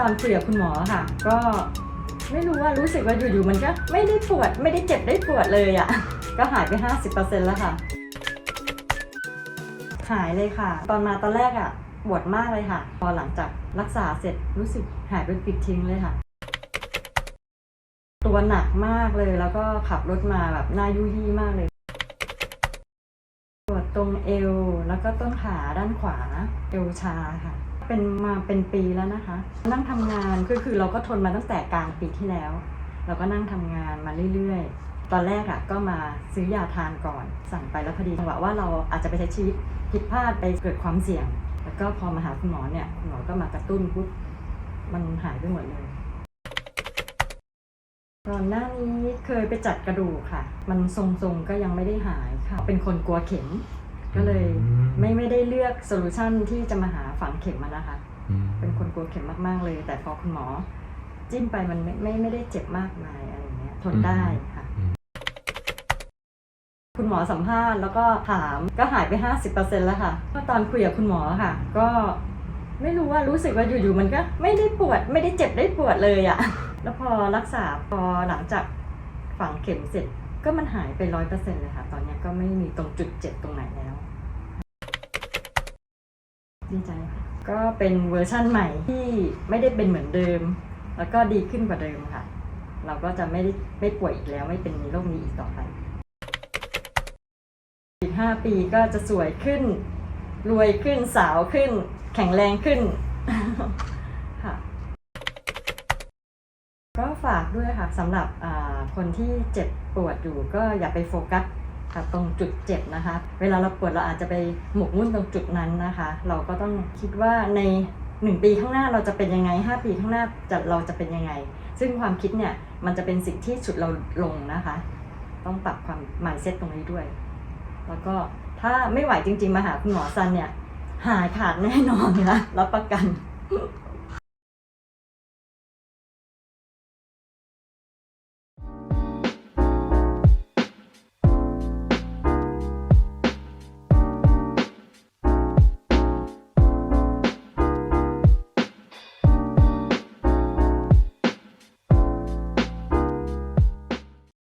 ตอนคุยกับคุณหมอค่ะ ก็ไม่รู้ว่ารู้สึกว่าอยู่ๆมันก็ไม่ได้ปวดไม่ได้เจ็บได้ปวดเลยอะ่ะ ก็หายไป 50%แล้วค่ะ หายเลยค่ะ ตอนมาตอนแรกอะ่ะปวดมากเลยค่ะ พอหลังจากรักษาเสร็จรู้สึกหายไปปิดทิ้งเลยค่ะ ตัวหนักมากเลยแล้วก็ขับรถมาแบบหน้ายุยี่มากเลย ปวดตรงเอวแล้วก็ต้นขาด้านขวาเอวชาค่ะ เป็นมาเป็นปีแล้วนะคะ นั่งทำงานก็คือเราก็ทนมาตั้งแต่กลางปีที่แล้ว เราก็นั่งทำงานมาเรื่อยๆ ตอนแรกอะ่ะก็มาซื้อยาทานก่อน สั่งไปแล้วพอดีจังหวะว่าเราอาจจะไปใช้ชีวิตผิดพลาดไปเกิดความเสี่ยง แล้วก็พอมาหาคุณหมอเนี่ยคุณหมอก็มากระตุ้นปุ๊บมันหายไปหมดเลยก่อนหน้านี้เคยไปจัดกระดูกค่ะ มันทรงๆก็ยังไม่ได้หายค่ะ เป็นคนกลัวเข็ม ก็เลย ไม่ไม่ได้เลือกโซลูชันที่จะมาหาฝังเข็มมานะคะอืมเป็นคนกลัวเข็มมาก ๆ เลย แต่พอคุณหมอ จิ้มไปมันไม่ไม่ไม่ได้เจ็บมากมายอะไรอย่างเงี้ยทนได้ค่ะ คุณหมอสัมภาษณ์แล้วก็ถามก็หายไป 50%แล้วค่ะก็ตอนคุยกับคุณหมอค่ะ ก็ไม่รู้ว่ารู้สึกว่าอยู่ๆมันก็ไม่ได้ปวด ไม่ได้เจ็บได้ปวดเลยอะแล้วพอรักษาพอหลังจากฝังเข็มเสร็จ ก็มันหายไปร้อยเปอร์เซ็นต์เลยค่ะ ตอนเนี้ยก็ไม่มีตรงจุดเจ็บตรงไหนแล้ว ดีใจค่ะก็เป็นเวอร์ชั่นใหม่ที่ไม่ได้เป็นเหมือนเดิม แล้วก็ดีขึ้นกว่าเดิมค่ะ เราก็จะไม่ได้ไม่ป่วยอีกแล้วไม่เป็นโรคนี้อีกต่อไป อีกห้าปีก็จะสวยขึ้น รวยขึ้นสาวขึ้น แข็งแรงขึ้นค่ะ ก็ฝากด้วยค่ะสำหรับคนที่เจ็บปวดอยู่ก็อย่าไปโฟกัส ค่ะตรงจุดเจ็บนะคะ เวลาเราปวดเราอาจจะไปหมกมุ่นตรงจุดนั้นนะคะ เราก็ต้องคิดว่าในหนึ่งปีข้างหน้าเราจะเป็นยังไงห้าปีข้างหน้าจะเราจะเป็นยังไง ซึ่งความคิดเนี่ยมันจะเป็นสิ่งที่ฉุดเราลงนะคะ ต้องปรับความ mindset ตรงนี้ด้วย แล้วก็ถ้าไม่ไหวจริง ๆ มาหาคุณหมอซันเนี่ยหายขาดแน่นอนนะรับประกัน